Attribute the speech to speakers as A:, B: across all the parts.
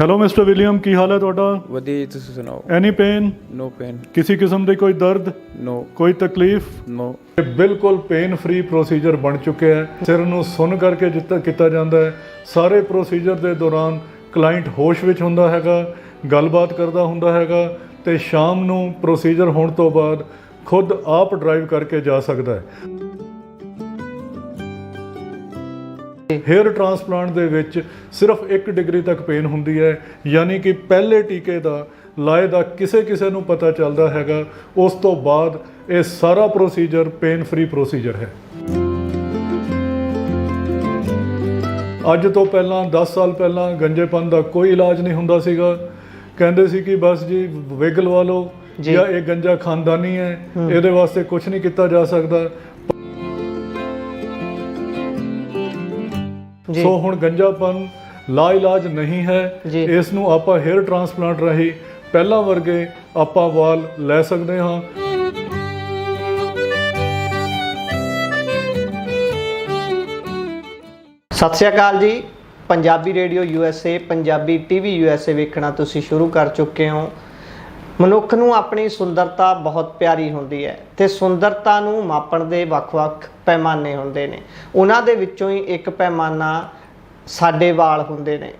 A: Hello mister William ਕੀ ਹਾਲ ਹੈ ਤੁਹਾਡਾ?
B: ਵਧੀਆ ਜੀ ਤੁਸੀਂ ਸੁਣਾਓ?
A: ਐਨੀ ਪੇਨ
B: ਨੋ ਪੇਨ
A: ਕਿਸੇ ਕਿਸਮ ਦੀ ਕੋਈ ਦਰਦ?
B: ਨੋ
A: ਕੋਈ ਤਕਲੀਫ?
B: ਨੋ
A: ਇਹ ਬਿਲਕੁਲ ਪੇਨ ਫ੍ਰੀ ਪ੍ਰੋਸੀਜਰ ਬਣ ਚੁੱਕਿਆ ਹੈ। ਸਿਰ ਨੂੰ ਸੁੰਨ ਕਰਕੇ ਜਿੱਤਾ ਕੀਤਾ ਜਾਂਦਾ ਹੈ। ਸਾਰੇ ਪ੍ਰੋਸੀਜਰ ਦੇ ਦੌਰਾਨ ਕਲਾਇੰਟ ਹੋਸ਼ ਵਿੱਚ ਹੁੰਦਾ ਹੈਗਾ ਗੱਲਬਾਤ ਕਰਦਾ ਹੁੰਦਾ ਹੈਗਾ ਤੇ ਸ਼ਾਮ ਨੂੰ ਪ੍ਰੋਸੀਜਰ ਹੋਣ ਤੋਂ ਬਾਅਦ ਖੁਦ ਆਪ ਡਰਾਈਵ ਕਰਕੇ ਜਾ ਸਕਦਾ ਹੈ। ਹੇਅਰ ਟ੍ਰਾਂਸਪਲਾਂਟ ਦੇ ਵਿੱਚ ਸਿਰਫ 1 ਡਿਗਰੀ ਤੱਕ ਪੇਨ ਹੁੰਦੀ ਹੈ ਯਾਨੀ ਕਿ ਪਹਿਲੇ ਟੀਕੇ ਦਾ ਲਾਏ ਦਾ ਕਿਸੇ ਕਿਸੇ ਨੂੰ ਪਤਾ ਚੱਲਦਾ ਹੈਗਾ ਉਸ ਤੋਂ ਬਾਅਦ ਇਹ ਸਾਰਾ ਪ੍ਰੋਸੀਜਰ ਪੇਨ ਫ੍ਰੀ ਪ੍ਰੋਸੀਜਰ ਹੈ। ਅੱਜ ਤੋਂ ਪਹਿਲਾਂ 10 ਸਾਲ ਪਹਿਲਾਂ ਗੰਜੇਪਨ ਦਾ ਕੋਈ ਇਲਾਜ ਨਹੀਂ ਹੁੰਦਾ ਸੀਗਾ। ਕਹਿੰਦੇ ਸੀ ਕਿ ਬਸ ਜੀ ਵਿਗ ਲਵਾ ਲਓ
C: ਜੀ।
A: ਜਾਂ ਇਹ ਗੰਜਾ ਖਾਨਦਾਨੀ ਹੈ ਇਹਦੇ ਵਾਸਤੇ ਕੁਝ ਨਹੀਂ ਕੀਤਾ ਜਾ ਸਕਦਾ। ਸੋ ਹੁਣ ਗੰਜਾਪਨ ਲਾ ਇਲਾਜ ਨਹੀਂ ਹੈ। ਇਸ ਨੂੰ ਆਪਾਂ ਹੇਅਰ ਟ੍ਰਾਂਸਪਲਾਂਟ ਰਾਹੀਂ ਪਹਿਲਾਂ ਵਰਗੇ ਆਪਾਂ ਵਾਲ ਲੈ ਸਕਦੇ ਹਾਂ।
C: ਸਤਿ ਸ਼੍ਰੀ ਅਕਾਲ ਜੀ। Punjabi radio USA Punjabi TV USA ਵੇਖਣਾ ਤੁਸੀਂ ਸ਼ੁਰੂ ਕਰ ਚੁੱਕੇ ਹੋ। ਮਨੁੱਖ ਨੂੰ ਆਪਣੀ ਸੁੰਦਰਤਾ ਬਹੁਤ ਪਿਆਰੀ ਹੁੰਦੀ ਹੈ ਤੇ ਸੁੰਦਰਤਾ ਨੂੰ ਮਾਪਣ ਦੇ ਵੱਖ-ਵੱਖ ਪੈਮਾਨੇ ਹੁੰਦੇ ਨੇ। ਉਹਨਾਂ ਦੇ ਵਿੱਚੋਂ ਹੀ ਇੱਕ ਪੈਮਾਨਾ ਸਾਡੇ ਵਾਲ ਹੁੰਦੇ ਨੇ।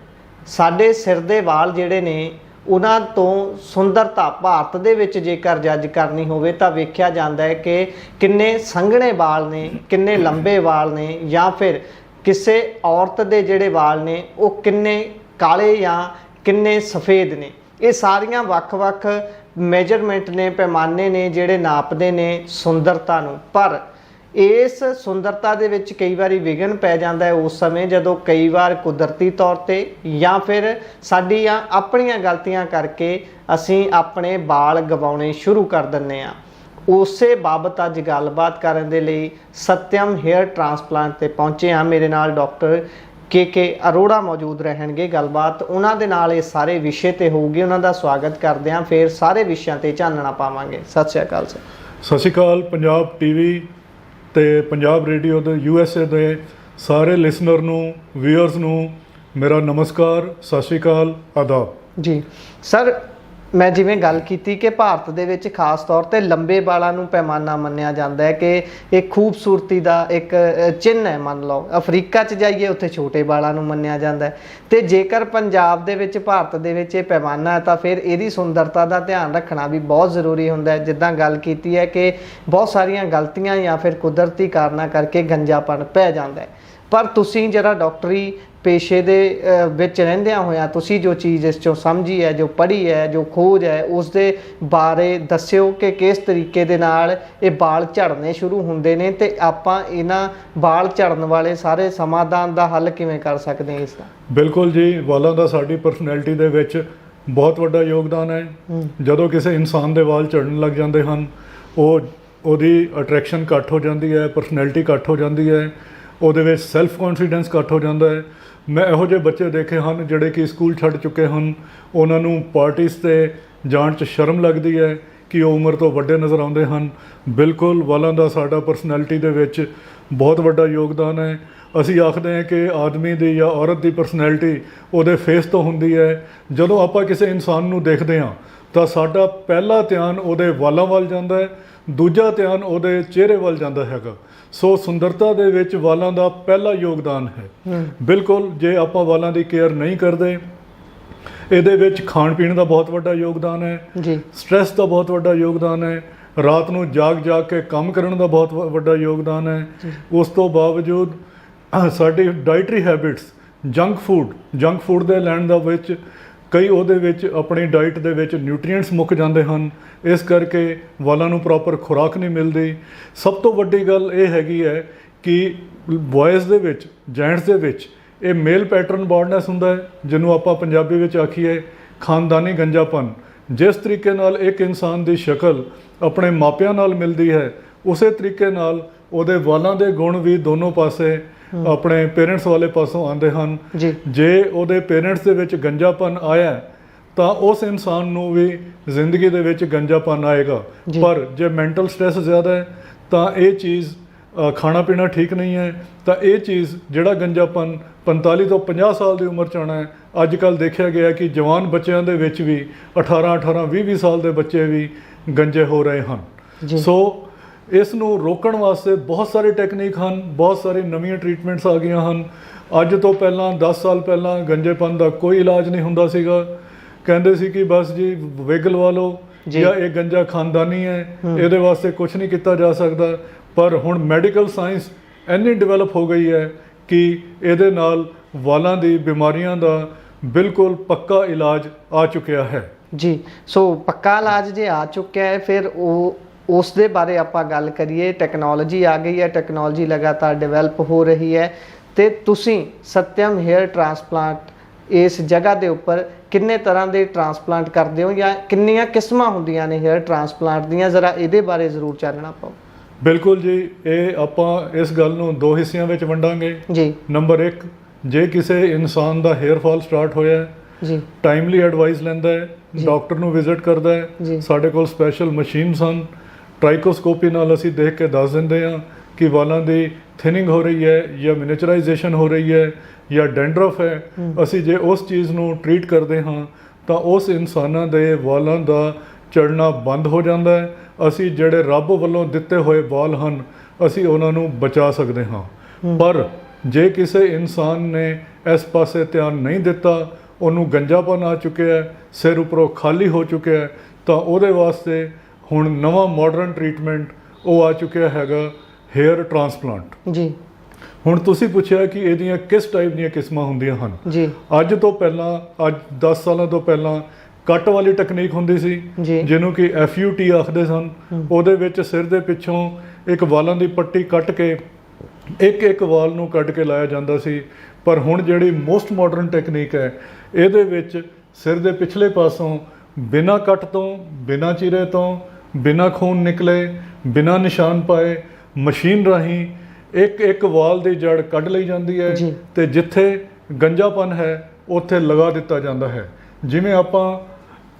C: ਸਾਡੇ ਸਿਰ ਦੇ ਵਾਲ ਜਿਹੜੇ ਨੇ, ਉਹਨਾਂ ਤੋਂ ਸੁੰਦਰਤਾ ਭਾਰਤ ਦੇ ਵਿੱਚ ਜੇਕਰ ਜੱਜ ਕਰਨੀ ਹੋਵੇ ਤਾਂ ਵੇਖਿਆ ਜਾਂਦਾ ਹੈ ਕਿ ਕਿੰਨੇ ਸੰਘਣੇ ਵਾਲ ਨੇ, ਕਿੰਨੇ ਲੰਬੇ ਵਾਲ ਨੇ ਜਾਂ ਫਿਰ ਕਿਸੇ ਔਰਤ ਦੇ ਜਿਹੜੇ ਵਾਲ ਨੇ, ਉਹ ਕਿੰਨੇ ਕਾਲੇ ਜਾਂ ਕਿੰਨੇ ਸਫੇਦ ਨੇ। ਇਹ ਸਾਰੀਆਂ ਵੱਖ-ਵੱਖ ਮੈਜਰਮੈਂਟ ਨੇ, ਪੈਮਾਨੇ ਨੇ, ਜਿਹੜੇ ਨਾਪਦੇ ਨੇ ਸੁੰਦਰਤਾ ਨੂੰ। ਪਰ ਇਸ ਸੁੰਦਰਤਾ ਦੇ ਵਿੱਚ ਕਈ ਵਾਰੀ ਵਿਘਨ ਪੈ ਜਾਂਦਾ ਹੈ ਉਸ ਸਮੇਂ ਜਦੋਂ ਕਈ ਵਾਰ ਕੁਦਰਤੀ ਤੌਰ ਤੇ ਜਾਂ ਫਿਰ ਸਾਡੀਆਂ ਆਪਣੀਆਂ ਗਲਤੀਆਂ ਕਰਕੇ ਅਸੀਂ ਆਪਣੇ ਵਾਲ ਗਵਾਉਣੇ ਸ਼ੁਰੂ ਕਰ ਦਿੰਨੇ ਆ ਉਸੇ ਬਾਬਤ ਅੱਜ ਗੱਲਬਾਤ ਕਰਨ ਦੇ ਲਈ ਸਤਿਅਮ ਹੇਅਰ ਟ੍ਰਾਂਸਪਲਾਂਟ ਤੇ ਪਹੁੰਚੇ ਆ ਮੇਰੇ ਨਾਲ ਡਾਕਟਰ ਕੇ ਕੇ ਅਰੋੜਾ ਮੌਜੂਦ ਰਹਿਣਗੇ ਗੱਲਬਾਤ ਉਹਨਾਂ ਦੇ ਨਾਲ ਇਹ ਸਾਰੇ ਵਿਸ਼ੇ ਤੇ ਹੋਊਗੀ। ਉਹਨਾਂ ਦਾ ਸਵਾਗਤ ਕਰਦੇ ਆ ਫਿਰ ਸਾਰੇ ਵਿਸ਼ਿਆਂ ਤੇ ਚਾਨਣਾ ਪਾਵਾਂਗੇ। ਸਤਿ ਸ਼੍ਰੀ ਅਕਾਲ ਸਰ।
A: ਸਤਿ ਸ਼੍ਰੀ ਅਕਾਲ ਪੰਜਾਬ ਟੀਵੀ ਤੇ ਪੰਜਾਬ ਰੇਡੀਓ ਦੇ ਯੂਐਸਏ ਦੇ ਸਾਰੇ ਲਿਸਨਰ ਨੂੰ ਵਿਊਅਰਸ ਨੂੰ ਮੇਰਾ ਨਮਸਕਾਰ ਸਤਿ ਸ਼੍ਰੀ ਅਕਾਲ ਆਦਾਬ।
C: ਜੀ। ਸਰ ਮੈਂ ਜਿਵੇਂ ਗੱਲ ਕੀਤੀ ਕਿ ਭਾਰਤ ਦੇ ਵਿੱਚ ਖਾਸ ਤੌਰ ਤੇ ਲੰਬੇ ਵਾਲਾਂ ਨੂੰ ਪੈਮਾਨਾ ਮੰਨਿਆ ਜਾਂਦਾ ਹੈ ਕਿ ਇਹ ਖੂਬਸੂਰਤੀ ਦਾ ਇੱਕ ਅ, ਚਿੰਨ੍ਹ ਹੈ ਮੰਨ ਲਓ। ਅਫਰੀਕਾ 'ਚ ਜਾਈਏ ਉੱਥੇ ਛੋਟੇ ਵਾਲਾਂ ਨੂੰ ਮੰਨਿਆ ਜਾਂਦਾ ਹੈ। ਤੇ ਜੇਕਰ ਪੰਜਾਬ ਦੇ ਵਿੱਚ ਭਾਰਤ ਦੇ ਵਿੱਚ ਇਹ ਪੈਮਾਨਾ ਹੈ ਤਾਂ ਫਿਰ ਇਹਦੀ ਸੁੰਦਰਤਾ ਦਾ ਧਿਆਨ ਰੱਖਣਾ ਵੀ ਬਹੁਤ ਜ਼ਰੂਰੀ ਹੁੰਦਾ ਹੈ। ਜਿੱਦਾਂ ਗੱਲ ਕੀਤੀ ਹੈ ਕਿ ਬਹੁਤ ਸਾਰੀਆਂ ਗਲਤੀਆਂ ਜਾਂ ਫਿਰ ਕੁਦਰਤੀ ਕਾਰਨਾਂ ਕਰਕੇ ਗੰਜਾਪਣ ਪੈ ਜਾਂਦਾ ਹੈ। ਪਰ ਤੁਸੀਂ ਜਿਹੜਾ ਡਾਕਟਰੀ ਪੇਸ਼ੇ ਦੇ ਵਿੱਚ ਰਹਿੰਦਿਆਂ ਹੋਇਆਂ ਤੁਸੀਂ ਜੋ ਚੀਜ਼ ਇਸ ਚੋਂ ਸਮਝੀ ਹੈ ਜੋ ਪੜ੍ਹੀ ਹੈ ਜੋ ਖੋਜ ਹੈ ਉਸ ਦੇ ਬਾਰੇ ਦੱਸਿਓ ਕਿ ਕਿਸ ਤਰੀਕੇ ਦੇ ਨਾਲ ਇਹ ਵਾਲ ਝੜਨੇ ਸ਼ੁਰੂ ਹੁੰਦੇ ਨੇ ਤੇ ਆਪਾਂ ਇਹਨਾਂ ਵਾਲ ਝੜਨ ਵਾਲੇ ਸਾਰੇ ਸਮਾਧਾਨ ਦਾ ਹੱਲ ਕਿਵੇਂ ਕਰ ਸਕਦੇ ਹਾਂ ਇਸ ਦਾ?
A: ਬਿਲਕੁਲ ਜੀ ਵਾਲਾਂ ਦਾ ਸਾਡੀ ਪਰਸਨੈਲਿਟੀ ਦੇ ਵਿੱਚ ਬਹੁਤ ਵੱਡਾ ਯੋਗਦਾਨ ਹੈ। ਜਦੋਂ ਕਿਸੇ ਇਨਸਾਨ ਦੇ ਵਾਲ ਝੜਨ ਲੱਗ ਜਾਂਦੇ ਹਨ ਉਹ ਉਹਦੀ ਅਟਰੈਕਸ਼ਨ ਘੱਟ ਹੋ ਜਾਂਦੀ ਹੈ ਪਰਸਨੈਲਿਟੀ ਘੱਟ ਹੋ ਜਾਂਦੀ ਹੈ। ਉਹਦੇ ਵਿੱਚ ਸੈਲਫ ਕੌਨਫੀਡੈਂਸ ਘੱਟ ਹੋ ਜਾਂਦਾ ਹੈ। ਮੈਂ ਇਹੋ ਜਿਹੇ ਬੱਚੇ ਦੇਖੇ ਹਨ ਜਿਹੜੇ ਕਿ ਸਕੂਲ ਛੱਡ ਚੁੱਕੇ ਹਨ। ਉਹਨਾਂ ਨੂੰ ਪਾਰਟੀਆਂ ਤੇ ਜਾਣ 'ਚ ਸ਼ਰਮ ਲੱਗਦੀ ਹੈ ਕਿ ਉਹ ਉਮਰ ਤੋਂ ਵੱਡੇ ਨਜ਼ਰ ਆਉਂਦੇ ਹਨ। ਬਿਲਕੁਲ ਵਾਲਾਂ ਦਾ ਸਾਡਾ ਪਰਸਨੈਲਿਟੀ ਦੇ ਵਿੱਚ ਬਹੁਤ ਵੱਡਾ ਯੋਗਦਾਨ ਹੈ। ਅਸੀਂ ਆਖਦੇ ਹਾਂ ਕਿ ਆਦਮੀ ਦੀ ਜਾਂ ਔਰਤ ਦੀ ਪਰਸਨੈਲਿਟੀ ਉਹਦੇ ਫੇਸ ਤੋਂ ਹੁੰਦੀ ਹੈ। ਜਦੋਂ ਆਪਾਂ ਕਿਸੇ ਇਨਸਾਨ ਨੂੰ ਦੇਖਦੇ ਹਾਂ ਤਾਂ ਸਾਡਾ ਪਹਿਲਾ ਧਿਆਨ ਉਹਦੇ ਵਾਲਾਂ ਵੱਲ ਜਾਂਦਾ ਹੈ। ਦੂਜਾ ਧਿਆਨ ਉਹਦੇ ਚਿਹਰੇ ਵੱਲ ਜਾਂਦਾ ਹੈਗਾ। ਸੋ ਸੁੰਦਰਤਾ ਦੇ ਵਿੱਚ ਵਾਲਾਂ ਦਾ ਪਹਿਲਾ ਯੋਗਦਾਨ ਹੈ। ਬਿਲਕੁਲ ਜੇ ਆਪਾਂ ਵਾਲਾਂ ਦੀ ਕੇਅਰ ਨਹੀਂ ਕਰਦੇ ਇਹਦੇ ਵਿੱਚ ਖਾਣ ਪੀਣ ਦਾ ਬਹੁਤ ਵੱਡਾ ਯੋਗਦਾਨ ਹੈ।
C: ਜੀ।
A: ਸਟ੍ਰੈਸ ਦਾ ਬਹੁਤ ਵੱਡਾ ਯੋਗਦਾਨ ਹੈ। ਰਾਤ ਨੂੰ ਜਾਗ ਜਾਗ ਕੇ ਕੰਮ ਕਰਨ ਦਾ ਬਹੁਤ ਵੱਡਾ ਯੋਗਦਾਨ ਹੈ। ਉਸ ਤੋਂ ਬਾਵਜੂਦ ਸਾਡੀ dietary habits junk food junk food ਦੇ ਲੈਣ ਦਾ ਵਿੱਚ ਕਈ ਉਹਦੇ ਵਿੱਚ ਆਪਣੀ ਡਾਈਟ ਦੇ ਵਿੱਚ ਨਿਊਟ੍ਰੀਐਂਟਸ ਮੁੱਕ ਜਾਂਦੇ ਹਨ। ਇਸ ਕਰਕੇ ਵਾਲਾਂ ਨੂੰ ਪ੍ਰੋਪਰ ਖੁਰਾਕ ਨਹੀਂ ਮਿਲਦੀ। ਸਭ ਤੋਂ ਵੱਡੀ ਗੱਲ ਇਹ ਹੈਗੀ ਹੈ ਕਿ ਬॉयਜ਼ ਦੇ ਵਿੱਚ, ਜੈਂਟਸ ਦੇ ਵਿੱਚ ਇਹ ਮੇਲ ਪੈਟਰਨ ਬਾਰਡਨੈਸ ਹੁੰਦਾ ਹੈ, ਜਿਹਨੂੰ ਆਪਾਂ ਪੰਜਾਬੀ ਵਿੱਚ ਆਖੀਏ ਖਾਨਦਾਨੀ ਗੰਜਾਪਨ। ਜਿਸ ਤਰੀਕੇ ਨਾਲ ਇੱਕ ਇਨਸਾਨ ਦੀ ਸ਼ਕਲ ਆਪਣੇ ਮਾਪਿਆਂ ਨਾਲ ਮਿਲਦੀ ਹੈ, ਉਸੇ ਤਰੀਕੇ ਨਾਲ ਉਹਦੇ ਵਾਲਾਂ ਦੇ ਗੁਣ ਵੀ ਦੋਨੋਂ ਪਾਸੇ ਆਪਣੇ ਪੇਰੈਂਟਸ ਵਾਲੇ ਪਾਸੋਂ ਆਉਂਦੇ ਹਨ।
C: ਜੀ।
A: ਉਹਦੇ ਪੇਰੈਂਟਸ ਦੇ ਵਿੱਚ ਗੰਜਾਪਨ ਆਇਆ ਤਾਂ ਉਸ ਇਨਸਾਨ ਨੂੰ ਵੀ ਜ਼ਿੰਦਗੀ ਦੇ ਵਿੱਚ ਗੰਜਾਪਨ ਆਏਗਾ। ਪਰ ਜੇ ਮੈਂਟਲ ਸਟ੍ਰੈਸ ਜ਼ਿਆਦਾ ਹੈ ਤਾਂ ਇਹ ਚੀਜ਼ ਖਾਣਾ ਪੀਣਾ ਠੀਕ ਨਹੀਂ ਹੈ। ਤਾਂ ਇਹ ਚੀਜ਼ ਜਿਹੜਾ ਗੰਜਾਪਨ 45 ਤੋਂ 50 ਸਾਲ ਦੀ ਉਮਰ ਚ ਆਉਣਾ ਹੈ ਅੱਜ ਕੱਲ ਦੇਖਿਆ ਗਿਆ ਕਿ ਜਵਾਨ ਬੱਚਿਆਂ ਦੇ ਵਿੱਚ ਵੀ 18 18 20 20 ਸਾਲ ਦੇ ਬੱਚੇ ਵੀ ਗੰਜੇ ਹੋ ਰਹੇ ਹਨ। ਸੋ ਇਸ ਨੂੰ ਰੋਕਣ ਵਾਸਤੇ ਬਹੁਤ ਸਾਰੇ ਟੈਕਨੀਕ ਹਨ ਬਹੁਤ ਸਾਰੇ ਨਵੀਆਂ ਟ੍ਰੀਟਮੈਂਟਸ ਆ ਗਈਆਂ ਹਨ। ਅੱਜ ਤੋਂ ਪਹਿਲਾਂ 10 ਸਾਲ ਪਹਿਲਾਂ ਗੰਜੇਪਨ ਦਾ ਕੋਈ ਇਲਾਜ ਨਹੀਂ ਹੁੰਦਾ ਸੀਗਾ। ਕਹਿੰਦੇ ਸੀ ਕਿ ਬਸ ਜੀ ਵਿਗ ਲਵਾ ਲਓ
C: ਜੀ।
A: ਇਹ ਗੰਜਾ ਖਾਨਦਾਨੀ ਹੈ ਇਹਦੇ ਵਾਸਤੇ ਕੁਝ ਨਹੀਂ ਕੀਤਾ ਜਾ ਸਕਦਾ। ਪਰ ਹੁਣ ਮੈਡੀਕਲ ਸਾਇੰਸ ਇੰਨੀ ਡਿਵੈਲਪ ਹੋ ਗਈ ਹੈ ਕਿ ਇਹਦੇ ਨਾਲ ਵਾਲਾਂ ਦੀ ਬਿਮਾਰੀਆਂ ਦਾ ਬਿਲਕੁਲ ਪੱਕਾ ਇਲਾਜ ਆ ਚੁੱਕਿਆ ਹੈ।
C: ਜੀ ਸੋ ਪੱਕਾ ਇਲਾਜ ਜੇ ਆ ਚੁੱਕਿਆ ਹੈ ਫਿਰ ਉਹ ਉਸ ਦੇ ਬਾਰੇ ਆਪਾਂ ਗੱਲ ਕਰੀਏ ਟੈਕਨੋਲੋਜੀ ਆ ਗਈ ਹੈ ਟੈਕਨੋਲੋਜੀ ਲਗਾਤਾਰ ਡਿਵੈਲਪ ਹੋ ਰਹੀ ਹੈ। ਤੇ ਤੁਸੀਂ ਸਤਿਅਮ ਹੈਅਰ ਟ੍ਰਾਂਸਪਲਾਂਟ ਇਸ ਜਗ੍ਹਾ ਦੇ ਉੱਪਰ ਕਿੰਨੇ ਤਰ੍ਹਾਂ ਦੇ ਟ੍ਰਾਂਸਪਲਾਂਟ ਕਰਦੇ ਹੋ ਜਾਂ ਕਿੰਨੀਆਂ ਕਿਸਮਾਂ ਹੁੰਦੀਆਂ ਨੇ ਹੈਅਰ ਟ੍ਰਾਂਸਪਲਾਂਟ ਦੀਆਂ? ਜ਼ਰਾ ਇਹਦੇ ਬਾਰੇ ਜ਼ਰੂਰ ਚਾਨਣਾ ਪਾਓ।
A: ਬਿਲਕੁਲ ਜੀ ਇਹ ਆਪਾਂ ਇਸ ਗੱਲ ਨੂੰ ਦੋ ਹਿੱਸਿਆਂ ਵਿੱਚ ਵੰਡਾਂਗੇ।
C: ਜੀ।
A: ਨੰਬਰ 1 ਜੇ ਕਿਸੇ ਇਨਸਾਨ ਦਾ ਹੇਅਰ ਫਾਲ ਸਟਾਰਟ ਹੋਇਆ ਹੈ
C: ਜੀ।
A: ਟਾਈਮਲੀ ਐਡਵਾਈਸ ਲੈਂਦਾ ਹੈ। ਡਾਕਟਰ ਨੂੰ ਵਿਜ਼ਿਟ ਕਰਦਾ। ਹੈ ਸਾਡੇ ਕੋਲ ਸਪੈਸ਼ਲ ਮਸ਼ੀਨਸ ਹਨ ਟ੍ਰਾਈਕੋਸਕੋਪੀ ਨਾਲ ਅਸੀਂ ਦੇਖ ਕੇ ਦੱਸ ਦਿੰਦੇ ਹਾਂ ਕਿ ਵਾਲਾਂ ਦੀ ਥਿਨਿੰਗ ਹੋ ਰਹੀ ਹੈ ਜਾਂ ਮਿਨੀਚਰਾਈਜੇਸ਼ਨ ਹੋ ਰਹੀ ਹੈ ਜਾਂ ਡੈਂਡਰਫ ਹੈ। ਅਸੀਂ ਜੇ ਉਸ ਚੀਜ਼ ਨੂੰ ਟਰੀਟ ਕਰਦੇ ਹਾਂ ਤਾਂ ਉਸ ਇਨਸਾਨਾਂ ਦੇ ਵਾਲਾਂ ਦਾ ਚੜਨਾ ਬੰਦ ਹੋ ਜਾਂਦਾ ਹੈ। ਅਸੀਂ ਜਿਹੜੇ ਰੱਬ ਵੱਲੋਂ ਦਿੱਤੇ ਹੋਏ ਵਾਲ ਹਨ ਅਸੀਂ ਉਹਨਾਂ ਨੂੰ ਬਚਾ ਸਕਦੇ ਹਾਂ। ਪਰ ਜੇ ਕਿਸੇ ਇਨਸਾਨ ਨੇ ਇਸ ਪਾਸੇ ਧਿਆਨ ਨਹੀਂ ਦਿੱਤਾ ਉਹਨੂੰ ਗੰਜਾਪਨ ਆ ਚੁੱਕਿਆ ਹੈ ਸਿਰ ਉੱਪਰੋਂ ਖਾਲੀ ਹੋ ਚੁੱਕਿਆ ਹੈ ਤਾਂ ਉਹਦੇ ਵਾਸਤੇ ਹੁਣ ਨਵਾਂ ਮਾਡਰਨ ਟ੍ਰੀਟਮੈਂਟ ਉਹ ਆ ਚੁੱਕਿਆ ਹੈਗਾ ਹੇਅਰ ਟ੍ਰਾਂਸਪਲਾਂਟ
C: ਜੀ।
A: ਹੁਣ ਤੁਸੀਂ ਪੁੱਛਿਆ ਕਿ ਇਹਦੀਆਂ ਕਿਸ ਟਾਈਪ ਦੀਆਂ ਕਿਸਮਾਂ ਹੁੰਦੀਆਂ ਹਨ?
C: ਜੀ।
A: ਅੱਜ ਤੋਂ ਪਹਿਲਾਂ ਅੱਜ 10 ਸਾਲਾਂ ਤੋਂ ਪਹਿਲਾਂ ਕੱਟ ਵਾਲੀ ਟੈਕਨੀਕ ਹੁੰਦੀ ਸੀ। ਜਿਹਨੂੰ ਕਿ FUT ਆਖਦੇ ਸਨ। ਉਹਦੇ ਵਿੱਚ ਸਿਰ ਦੇ ਪਿੱਛੋਂ ਇੱਕ ਵਾਲਾਂ ਦੀ ਪੱਟੀ ਕੱਟ ਕੇ ਇੱਕ ਇੱਕ ਵਾਲ ਨੂੰ ਕੱਟ ਕੇ ਲਾਇਆ ਜਾਂਦਾ ਸੀ। ਪਰ ਹੁਣ ਜਿਹੜੀ ਮੋਸਟ ਮਾਡਰਨ ਟੈਕਨੀਕ ਹੈ ਇਹਦੇ ਵਿੱਚ ਸਿਰ ਦੇ ਪਿਛਲੇ ਪਾਸੋਂ ਬਿਨਾਂ ਕੱਟ ਤੋਂ ਬਿਨਾਂ ਚੀਰੇ ਤੋਂ ਬਿਨਾਂ ਖੂਨ ਨਿਕਲੇ ਬਿਨਾਂ ਨਿਸ਼ਾਨ ਪਾਏ ਮਸ਼ੀਨ ਰਾਹੀਂ ਇੱਕ ਇੱਕ ਵਾਲ ਦੀ ਜੜ ਕੱਢ ਲਈ ਜਾਂਦੀ ਹੈ। ਤੇ ਜਿੱਥੇ ਗੰਜਾਪਨ ਹੈ ਉੱਥੇ ਲਗਾ ਦਿੱਤਾ ਜਾਂਦਾ ਹੈ ਜਿਵੇਂ ਆਪਾਂ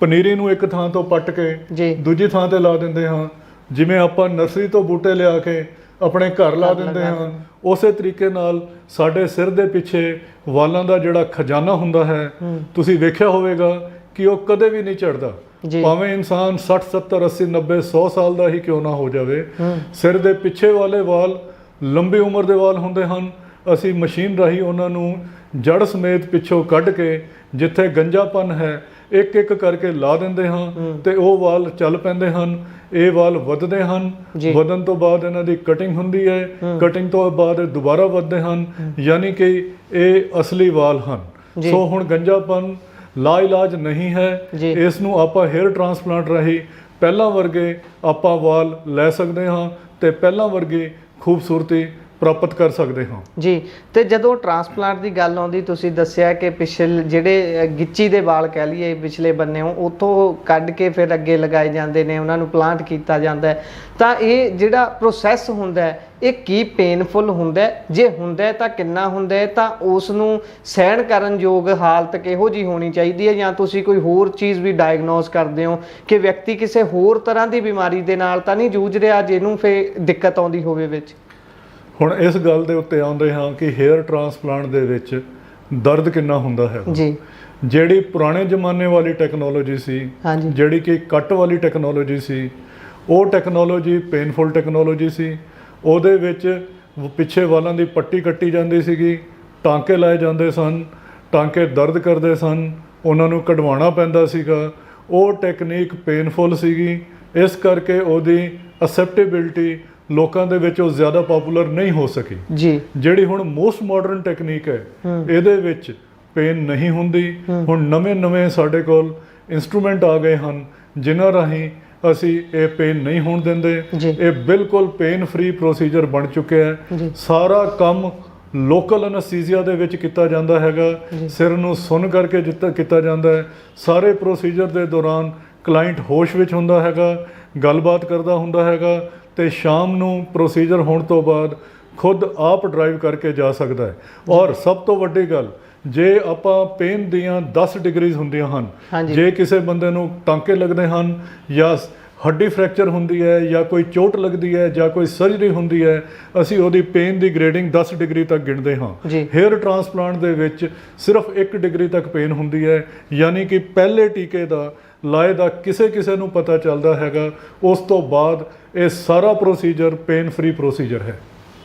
A: ਪਨੀਰੀ ਨੂੰ ਇੱਕ ਥਾਂ ਤੋਂ ਪੱਟ ਕੇ ਦੂਜੀ ਥਾਂ ਤੇ ਲਾ ਦਿੰਦੇ ਹਾਂ ਜਿਵੇਂ ਆਪਾਂ ਨਰਸਰੀ ਤੋਂ ਬੂਟੇ ਲਿਆ ਕੇ ਆਪਣੇ ਘਰ ਲਾ ਦਿੰਦੇ ਹਾਂ ਉਸੇ ਤਰੀਕੇ ਨਾਲ ਸਾਡੇ ਸਿਰ ਦੇ ਪਿੱਛੇ ਵਾਲਾਂ ਦਾ ਜਿਹੜਾ ਖਜ਼ਾਨਾ ਹੁੰਦਾ ਹੂੰ। ਤੁਸੀਂ ਵੇਖਿਆ ਹੋਵੇਗਾ ਕਿ ਉਹ ਕਦੇ ਵੀ ਨਹੀਂ ਝੜਦਾ
C: ਜੀ।
A: ਭਾਵੇਂ ਇਨਸਾਨ 60 70 80 90 100 ਸਾਲ ਦਾ ਹੀ ਕਿਉਂ ਨਾ ਹੋ ਜਾਵੇ ਸਿਰ ਦੇ ਪਿੱਛੇ ਵਾਲੇ ਵਾਲ ਲੰਬੀ ਉਮਰ ਦੇ ਵਾਲ ਹੁੰਦੇ ਹਨ ਅਸੀਂ ਮਸ਼ੀਨ ਰਾਹੀਂ ਉਹਨਾਂ ਨੂੰ ਜੜ ਸਮੇਤ ਪਿੱਛੋਂ ਕੱਢ ਕੇ ਜਿੱਥੇ ਗੰਜਾਪਨ ਹੈ ਇੱਕ ਇੱਕ ਕਰਕੇ ਲਾ ਦਿੰਦੇ ਹਾਂ। ਤੇ ਉਹ ਵਾਲ ਚੱਲ ਪੈਂਦੇ ਹਨ ਇਹ ਵਾਲ ਵੱਧਦੇ ਹਨ। ਵਧਣ ਤੋਂ ਬਾਅਦ ਇਹਨਾਂ ਦੀ ਕਟਿੰਗ ਹੁੰਦੀ ਹੈ। ਕਟਿੰਗ ਤੋਂ ਬਾਅਦ ਇਹ ਦੁਬਾਰਾ ਵੱਧਦੇ ਹਨ ਯਾਨੀ ਕਿ ਇਹ ਅਸਲੀ ਵਾਲ ਹਨ। ਸੋ ਹੁਣ ਗੰਜਾਪਨ ਲਾ ਇਲਾਜ ਨਹੀਂ ਹੈ। ਇਸ ਨੂੰ ਆਪਾਂ ਹੇਅਰ ਟ੍ਰਾਂਸਪਲਾਂਟ ਰਾਹੀਂ ਪਹਿਲਾਂ ਵਰਗੇ ਆਪਾਂ ਵਾਲ ਲੈ ਸਕਦੇ ਹਾਂ ਤੇ ਪਹਿਲਾਂ ਵਰਗੀ ਖੂਬਸੂਰਤੀ ਪ੍ਰਾਪਤ ਕਰ ਸਕਦੇ ਹਾਂ।
C: ਜੀ, ਤੇ ਜਦੋਂ ਟ੍ਰਾਂਸਪਲਾਂਟ ਦੀ ਗੱਲ ਆਉਂਦੀ, ਤੁਸੀਂ ਦੱਸਿਆ ਕਿ ਪਿਛਲੇ ਜਿਹੜੇ ਗਿੱਚੀ ਦੇ ਵਾਲ ਕਹਿ ਲਈਏ, ਪਿਛਲੇ ਬੰਨੇ ਉਤੋਂ ਕੱਢ ਕੇ ਫਿਰ ਅੱਗੇ ਲਗਾਏ ਜਾਂਦੇ ਨੇ, ਉਹਨਾਂ ਨੂੰ ਪਲਾਂਟ ਕੀਤਾ ਜਾਂਦਾ ਹੈ। ਤਾਂ ਇਹ ਜਿਹੜਾ ਪ੍ਰੋਸੈਸ ਹੁੰਦਾ ਹੈ, ਇਹ ਕੀ ਪੇਨਫੁਲ ਹੁੰਦਾ ਜੇ ਹੁੰਦਾ ਤਾਂ ਕਿੰਨਾ ਹੁੰਦਾ ਤਾਂ ਉਸ ਨੂੰ ਸਹਿਣ ਕਰਨ ਯੋਗ ਹਾਲਤ ਕਿਹੋ ਜੀ ਹੋਣੀ ਚਾਹੀਦੀ ਹੈ? ਜਾਂ ਤੁਸੀਂ ਕੋਈ ਹੋਰ ਚੀਜ਼ ਵੀ ਡਾਇਗਨੋਸ ਕਰਦੇ ਹੋ ਕਿ ਵਿਅਕਤੀ ਕਿਸੇ ਹੋਰ ਤਰ੍ਹਾਂ ਦੀ ਬਿਮਾਰੀ ਦੇ ਨਾਲ ਤਾਂ ਨਹੀਂ ਜੂਝ ਰਿਹਾ, ਜਿਹਨੂੰ ਫੇ ਦਿੱਕਤ ਆਉਂਦੀ ਹੋਵੇ ਵਿੱਚ?
A: ਹੁਣ ਇਸ ਗੱਲ ਦੇ ਉੱਤੇ ਆਉਂਦੇ ਹਾਂ ਕਿ ਹੇਅਰ ਟ੍ਰਾਂਸਪਲਾਂਟ ਦੇ ਵਿੱਚ ਦਰਦ ਕਿੰਨਾ ਹੁੰਦਾ ਹੈ।
C: ਜੀ।
A: ਜਿਹੜੀ ਪੁਰਾਣੇ ਜ਼ਮਾਨੇ ਵਾਲੀ ਟੈਕਨੋਲੋਜੀ ਸੀ ਜਿਹੜੀ ਕਿ ਕੱਟ ਵਾਲੀ ਟੈਕਨੋਲੋਜੀ ਸੀ ਉਹ ਟੈਕਨੋਲੋਜੀ ਪੇਨਫੁਲ ਟੈਕਨੋਲੋਜੀ ਸੀ ਉਹਦੇ ਵਿੱਚ ਪਿੱਛੇ ਵਾਲਾਂ ਦੀ ਪੱਟੀ ਕੱਟੀ ਜਾਂਦੀ ਸੀਗੀ ਟਾਂਕੇ ਲਾਏ ਜਾਂਦੇ ਸਨ ਟਾਂਕੇ ਦਰਦ ਕਰਦੇ ਸਨ ਉਹਨਾਂ ਨੂੰ ਕਢਵਾਉਣਾ ਪੈਂਦਾ ਸੀਗਾ ਉਹ ਟੈਕਨੀਕ ਪੇਨਫੁਲ ਸੀਗੀ ਇਸ ਕਰਕੇ ਉਹਦੀ ਅਸੈਪਟੇਬਿਲਟੀ ਲੋਕਾਂ ਦੇ ਵਿੱਚ ਉਹ ਜ਼ਿਆਦਾ ਪਪੂਲਰ ਨਹੀਂ ਹੋ ਸਕੀ।
C: ਜੀ।
A: ਜਿਹੜੀ ਹੁਣ ਮੋਸਟ ਮਾਡਰਨ ਟੈਕਨੀਕ ਹੈ। ਇਹਦੇ ਵਿੱਚ ਪੇਨ ਨਹੀਂ ਹੁੰਦੀ। ਹੁਣ ਨਵੇਂ-ਨਵੇਂ ਸਾਡੇ ਕੋਲ ਇਨਸਟਰੂਮੈਂਟ ਆ ਗਏ ਹਨ ਜਿਨ੍ਹਾਂ ਰਾਹੀਂ ਅਸੀਂ ਇਹ ਪੇਨ ਨਹੀਂ ਹੋਣ ਦਿੰਦੇ। ਇਹ ਬਿਲਕੁਲ ਪੇਨ ਫ੍ਰੀ ਪ੍ਰੋਸੀਜਰ ਬਣ ਚੁੱਕਿਆ ਹੈ। ਸਾਰਾ ਕੰਮ ਲੋਕਲ ਅਨਸਥੀਸੀਆ ਦੇ ਵਿੱਚ ਕੀਤਾ ਜਾਂਦਾ ਹੈਗਾ। ਸਿਰ ਨੂੰ ਸੁੰਨ ਕਰਕੇ ਜਿੱਤਾ ਕੀਤਾ ਜਾਂਦਾ ਹੈ। ਸਾਰੇ ਪ੍ਰੋਸੀਜਰ ਦੇ ਦੌਰਾਨ ਕਲਾਇੰਟ ਹੋਸ਼ ਵਿੱਚ ਹੁੰਦਾ ਹੈਗਾ ਗੱਲਬਾਤ ਕਰਦਾ ਹੁੰਦਾ ਹੈਗਾ। ਤੇ ਸ਼ਾਮ ਨੂੰ ਪ੍ਰੋਸੀਜਰ ਹੋਣ ਤੋਂ ਬਾਅਦ ਖੁਦ ਆਪ ਡਰਾਈਵ ਕਰਕੇ ਜਾ ਸਕਦਾ ਹੈ ਔਰ ਸਭ ਤੋਂ ਵੱਡੀ ਗੱਲ ਜੇ ਆਪਾਂ ਪੇਨ ਦੀਆਂ 10 ਡਿਗਰੀਜ਼ ਹੁੰਦੀਆਂ ਹਨ। ਜੇ ਕਿਸੇ ਬੰਦੇ ਨੂੰ ਟਾਂਕੇ ਲੱਗਦੇ ਹਨ ਜਾਂ ਹੱਡੀ ਫ੍ਰੈਕਚਰ ਹੁੰਦੀ ਹੈ ਜਾਂ ਕੋਈ ਚੋਟ ਲੱਗਦੀ ਹੈ ਜਾਂ ਕੋਈ ਸਰਜਰੀ ਹੁੰਦੀ ਹੈ ਅਸੀਂ ਉਹਦੀ ਪੇਨ ਦੀ ਗ੍ਰੇਡਿੰਗ 10 ਡਿਗਰੀ ਤੱਕ ਗਿਣਦੇ ਹਾਂ। ਹੇਅਰ ਟ੍ਰਾਂਸਪਲਾਂਟ ਦੇ ਵਿੱਚ ਸਿਰਫ 1 ਡਿਗਰੀ ਤੱਕ ਪੇਨ ਹੁੰਦੀ ਹੈ ਯਾਨੀ ਕਿ ਪਹਿਲੇ ਟੀਕੇ ਦਾ ਲਾਏ ਦਾ ਕਿਸੇ ਕਿਸੇ ਨੂੰ ਪਤਾ ਚੱਲਦਾ ਹੈਗਾ, ਉਸ ਤੋਂ ਬਾਅਦ ਇਹ ਸਾਰਾ ਪ੍ਰੋਸੀਜਰ ਪੇਨ ਫ੍ਰੀ ਪ੍ਰੋਸੀਜਰ ਹੈ।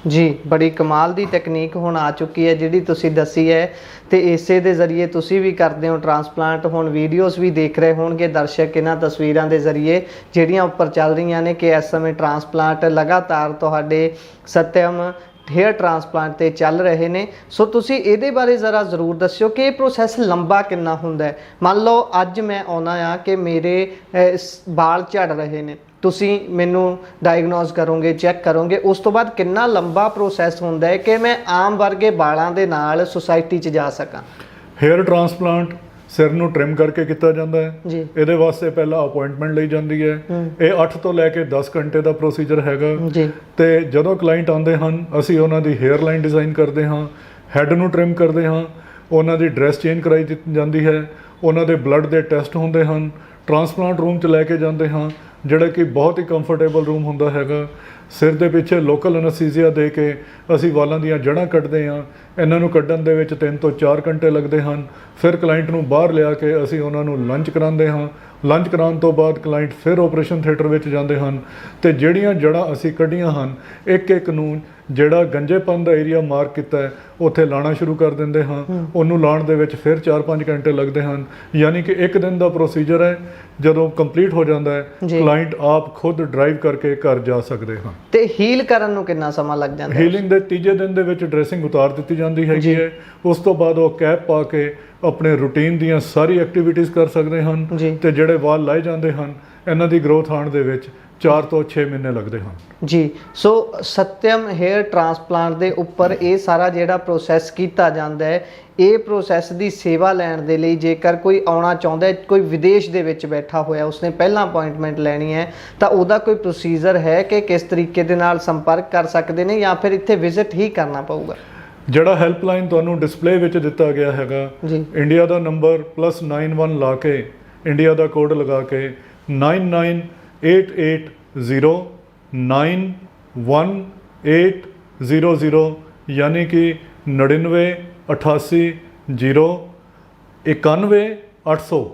C: ਜੀ, ਬੜੀ ਕਮਾਲ ਦੀ ਤਕਨੀਕ ਹੁਣ ਆ ਚੁੱਕੀ ਹੈ, ਜਿਹੜੀ ਤੁਸੀਂ ਦੱਸੀ ਹੈ। ਤੇ ਇਸੇ ਦੇ ਜ਼ਰੀਏ ਤੁਸੀਂ ਵੀ ਕਰਦੇ ਹੋ ਟਰਾਂਸਪਲਾਂਟ ਹੁਣ ਵੀਡੀਓਜ਼ ਵੀ ਦੇਖ ਰਹੇ ਹੋਣਗੇ ਦਰਸ਼ਕ ਇਹਨਾਂ ਤਸਵੀਰਾਂ ਦੇ ਜ਼ਰੀਏ, ਜਿਹੜੀਆਂ ਉੱਪਰ ਚੱਲ ਰਹੀਆਂ ਨੇ ਕਿ ਇਸ ਸਮੇਂ ਟਰਾਂਸਪਲਾਂਟ ਲਗਾਤਾਰ ਤੁਹਾਡੇ ਸਤਿਅਮ ਹੇਅਰ ਟਰਾਂਸਪਲਾਂਟ ਤੇ ਚੱਲ ਰਹੇ ਨੇ। ਸੋ ਤੁਸੀਂ ਇਹਦੇ ਬਾਰੇ ਜ਼ਰਾ ਜ਼ਰੂਰ ਦੱਸਿਓ ਕਿ ਇਹ ਪ੍ਰੋਸੈਸ ਲੰਬਾ ਕਿੰਨਾ ਹੁੰਦਾ ਹੈ। ਮੰਨ ਲਓ, ਅੱਜ ਮੈਂ ਆਉਣਾ ਆ ਕਿ ਮੇਰੇ ਸ- ਵਾਲ ਝੜ ਰਹੇ ਨੇ। ਤੁਸੀਂ ਮੈਨੂੰ ਡਾਇਗਨੋਸ ਕਰੋਗੇ ਚੈੱਕ ਕਰੋਗੇ। ਉਸ ਤੋਂ ਬਾਅਦ ਕਿੰਨਾ ਲੰਬਾ ਪ੍ਰੋਸੈਸ ਹੁੰਦਾ ਹੈ ਕਿ ਮੈਂ ਆਮ ਵਰਗੇ ਵਾਲਾਂ ਦੇ ਨਾਲ ਸੁਸਾਇਟੀ 'ਚ ਜਾ ਸਕਾਂ?
A: ਹੇਅਰ ਟ੍ਰਾਂਸਪਲਾਂਟ ਸਿਰ ਨੂੰ ਟ੍ਰਿਮ ਕਰਕੇ ਕੀਤਾ ਜਾਂਦਾ ਹੈ।
C: ਜੀ।
A: ਇਹਦੇ ਵਾਸਤੇ ਪਹਿਲਾਂ ਅਪਾਇੰਟਮੈਂਟ ਲਈ ਜਾਂਦੀ ਹੈ। ਇਹ 8 ਤੋਂ ਲੈ ਕੇ 10 ਘੰਟੇ ਦਾ ਪ੍ਰੋਸੀਜਰ ਹੈਗਾ।
C: ਜੀ।
A: ਤੇ ਜਦੋਂ ਕਲਾਇੰਟ ਆਉਂਦੇ ਹਨ ਅਸੀਂ ਉਹਨਾਂ ਦੀ ਹੇਅਰ ਲਾਈਨ ਡਿਜ਼ਾਈਨ ਕਰਦੇ ਹਾਂ ਹੈੱਡ ਨੂੰ ਟ੍ਰਿਮ ਕਰਦੇ ਹਾਂ ਉਹਨਾਂ ਦੀ ਡਰੈਸ ਚੇਂਜ ਕਰਾਈ ਜਾਂਦੀ ਹੈ। ਉਹਨਾਂ ਦੇ ਬਲੱਡ ਦੇ ਟੈਸਟ ਹੁੰਦੇ ਹਨ। ਟਰਾਂਸਪਲਾਂਟ ਰੂਮ 'ਚ ਲੈ ਕੇ ਜਾਂਦੇ ਹਾਂ। ਜਿਹੜਾ ਕਿ ਬਹੁਤ ਹੀ ਕੰਫਰਟੇਬਲ ਰੂਮ ਹੁੰਦਾ ਹੈਗਾ। ਸਿਰ ਦੇ ਪਿੱਛੇ ਲੋਕਲ ਅਨੈਸਥੀਸੀਆ ਦੇ ਕੇ ਅਸੀਂ ਵਾਲਾਂ ਦੀਆਂ ਜੜ੍ਹਾਂ ਕੱਢਦੇ ਹਾਂ। ਇਹਨਾਂ ਨੂੰ ਕੱਢਣ ਦੇ ਵਿੱਚ 3 ਤੋਂ 4 ਘੰਟੇ ਲੱਗਦੇ ਹਨ। ਫਿਰ ਕਲਾਇੰਟ ਨੂੰ ਬਾਹਰ ਲਿਆ ਕੇ ਅਸੀਂ ਉਹਨਾਂ ਨੂੰ ਲੰਚ ਕਰਾਉਂਦੇ ਹਾਂ। ਲੰਚ ਕਰਾਉਣ ਤੋਂ ਬਾਅਦ ਕਲਾਇੰਟ ਫਿਰ ਆਪਰੇਸ਼ਨ ਥੀਏਟਰ ਵਿੱਚ ਜਾਂਦੇ ਹਨ। ਤੇ ਜਿਹੜੀਆਂ ਜੜ੍ਹਾਂ ਅਸੀਂ ਕੱਢੀਆਂ ਹਨ ਇੱਕ ਇੱਕ ਨੂੰ ਜਿਹੜਾ ਗੰਜੇਪਨ ਦਾ ਏਰੀਆ ਮਾਰਕ ਕੀਤਾ ਹੈ ਉੱਥੇ ਲਾਣਾ ਸ਼ੁਰੂ ਕਰ ਦਿੰਦੇ ਹਾਂ ਉਹਨੂੰ ਲਾਉਣ ਦੇ ਵਿੱਚ ਫਿਰ 4-5 ਘੰਟੇ ਲੱਗਦੇ ਹਨ ਯਾਨੀ ਕਿ ਇੱਕ ਦਿਨ ਦਾ ਪ੍ਰੋਸੀਜਰ ਹੈ ਜਦੋਂ ਕੰਪਲੀਟ ਹੋ ਜਾਂਦਾ ਹੈ। ਕਲਾਇੰਟ ਆਪ ਖੁਦ ਡਰਾਈਵ ਕਰਕੇ ਘਰ ਜਾ ਸਕਦੇ ਹਨ
C: ਤੇ ਹੀਲ ਕਰਨ ਨੂੰ ਕਿੰਨਾ ਸਮਾਂ ਲੱਗ ਜਾਂਦਾ ਹੈ
A: ਹੀਲਿੰਗ ਦੇ ਤੀਜੇ ਦਿਨ ਦੇ ਵਿੱਚ ਡਰੈਸਿੰਗ ਉਤਾਰ ਦਿੱਤੀ ਜਾਂਦੀ ਹੈਗੀ
C: ਜੀ।
A: ਹੈ ਉਸ ਤੋਂ ਬਾਅਦ ਉਹ ਕੈਪ ਪਾ ਕੇ ਆਪਣੇ ਰੂਟੀਨ ਦੀਆਂ ਸਾਰੀ ਐਕਟੀਵਿਟੀਜ਼ ਕਰ ਸਕਦੇ ਹਨ। ਤੇ ਜਿਹੜੇ ਵਾਲ ਲਾਏ ਜਾਂਦੇ ਹਨ ਇਹਨਾਂ ਦੀ ਗਰੋਥ ਆਉਣ ਦੇ ਵਿੱਚ 4 ਤੋਂ 6 ਮਹੀਨੇ ਲੱਗਦੇ ਹਨ।
C: ਜੀ ਸੋ ਸਤਿਅਮ ਹੇਅਰ ਟਰਾਂਸਪਲਾਂਟ ਦੇ ਉੱਪਰ ਇਹ ਸਾਰਾ ਜਿਹੜਾ ਪ੍ਰੋਸੈਸ ਕੀਤਾ ਜਾਂਦਾ ਹੈ ਇਹ ਪ੍ਰੋਸੈਸ ਦੀ ਸੇਵਾ ਲੈਣ ਦੇ ਲਈ ਜੇਕਰ ਕੋਈ ਆਉਣਾ ਚਾਹੁੰਦਾ ਹੈ ਕੋਈ ਵਿਦੇਸ਼ ਦੇ ਵਿੱਚ ਬੈਠਾ ਹੋਇਆ ਉਸਨੇ ਪਹਿਲਾਂ ਅਪਾਇੰਟਮੈਂਟ ਲੈਣੀ ਹੈ ਤਾਂ ਉਹਦਾ ਕੋਈ ਪ੍ਰੋਸੀਜਰ ਹੈ ਕਿ ਕਿਸ ਤਰੀਕੇ ਦੇ ਨਾਲ ਸੰਪਰਕ ਕਰ ਸਕਦੇ ਨੇ ਜਾਂ ਫਿਰ ਇੱਥੇ ਵਿਜ਼ਿਟ ਹੀ ਕਰਨਾ ਪਊਗਾ?
A: ਜਿਹੜਾ ਹੈਲਪਲਾਈਨ ਤੁਹਾਨੂੰ ਡਿਸਪਲੇ ਵਿੱਚ ਦਿੱਤਾ ਗਿਆ ਹੈਗਾ
C: ਜੀ।
A: ਇੰਡੀਆ ਦਾ ਨੰਬਰ +91 ਲਾ ਕੇ ਇੰਡੀਆ ਦਾ ਕੋਡ ਲਗਾ ਕੇ 99880911800 ਯਾਨੀ ਕਿ 99 88 0 91 800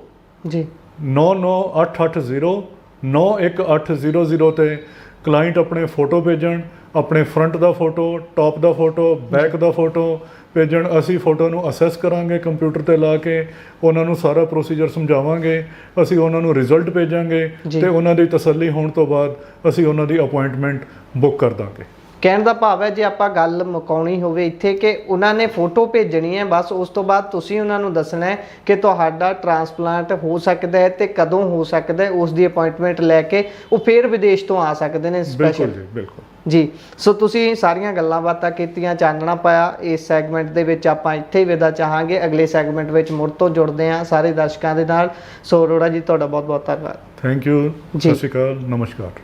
C: ਜੀ
A: 99880 91800 ਤੇ ਕਲਾਇੰਟ ਆਪਣੇ ਫੋਟੋ ਭੇਜਣ ਆਪਣੇ ਫਰੰਟ ਦਾ ਫੋਟੋ ਟਾਪ ਦਾ ਫੋਟੋ ਬੈਕ ਦਾ ਫੋਟੋ ਭੇਜਣ ਅਸੀਂ ਫੋਟੋ ਨੂੰ ਅਸੈਸ ਕਰਾਂਗੇ ਕੰਪਿਊਟਰ ਤੇ ਲਾ ਕੇ ਉਹਨਾਂ ਨੂੰ ਸਾਰਾ ਪ੍ਰੋਸੀਜਰ ਸਮਝਾਵਾਂਗੇ ਅਸੀਂ ਉਹਨਾਂ ਨੂੰ ਰਿਜ਼ਲਟ ਭੇਜਾਂਗੇ। ਤੇ ਉਹਨਾਂ ਦੀ ਤਸੱਲੀ ਹੋਣ ਤੋਂ ਬਾਅਦ ਅਸੀਂ ਉਹਨਾਂ ਦੀ ਅਪਾਇੰਟਮੈਂਟ ਬੁੱਕ ਕਰ ਦਾਂਗੇ
C: ਕਹਿਣ ਦਾ ਭਾਵ ਹੈ ਜੇ ਆਪਾਂ ਗੱਲ ਮੁਕਾਉਣੀ ਹੋਵੇ ਇੱਥੇ ਕਿ ਉਹਨਾਂ ਨੇ ਫੋਟੋ ਭੇਜਣੀ ਹੈ ਬਸ ਉਸ ਤੋਂ ਬਾਅਦ ਤੁਸੀਂ ਉਹਨਾਂ ਨੂੰ ਦੱਸਣਾ ਹੈ ਕਿ ਤੁਹਾਡਾ ਟਰਾਂਸਪਲਾਂਟ ਹੋ ਸਕਦਾ ਹੈ ਤੇ ਕਦੋਂ ਹੋ ਸਕਦਾ ਹੈ ਉਸ ਦੀ ਅਪਾਇੰਟਮੈਂਟ ਲੈ ਕੇ ਉਹ ਫੇਰ ਵਿਦੇਸ਼ ਤੋਂ ਆ ਸਕਦੇ ਨੇ
A: ਬਿਲਕੁਲ
C: ਸਪੈਸ਼ਲ
A: ਜੀ ਬਿਲਕੁਲ।
C: ਜੀ ਸੋ ਤੁਸੀਂ ਸਾਰੀਆਂ ਗੱਲਾਂ ਬਾਤਾਂ ਕੀਤੀਆਂ ਚਾਨਣਾ ਪਾਇਆ ਇਸ ਸੈਗਮੈਂਟ ਦੇ ਵਿੱਚ ਆਪਾਂ ਇੱਥੇ ਹੀ ਵਿਦਾ ਚਾਹਾਂਗੇ। ਅਗਲੇ ਸੈਗਮੈਂਟ ਵਿੱਚ ਮੁੜ ਤੋਂ ਜੁੜਦੇ ਹਾਂ ਸਾਰੇ ਦਰਸ਼ਕਾਂ ਦੇ ਨਾਲ। ਸੋ ਅਰੋੜਾ ਜੀ ਤੁਹਾਡਾ ਬਹੁਤ ਬਹੁਤ ਧੰਨਵਾਦ
A: ਥੈਂਕ ਯੂ। ਸਤਿ ਸ਼੍ਰੀ ਅਕਾਲ ਨਮਸਕਾਰ।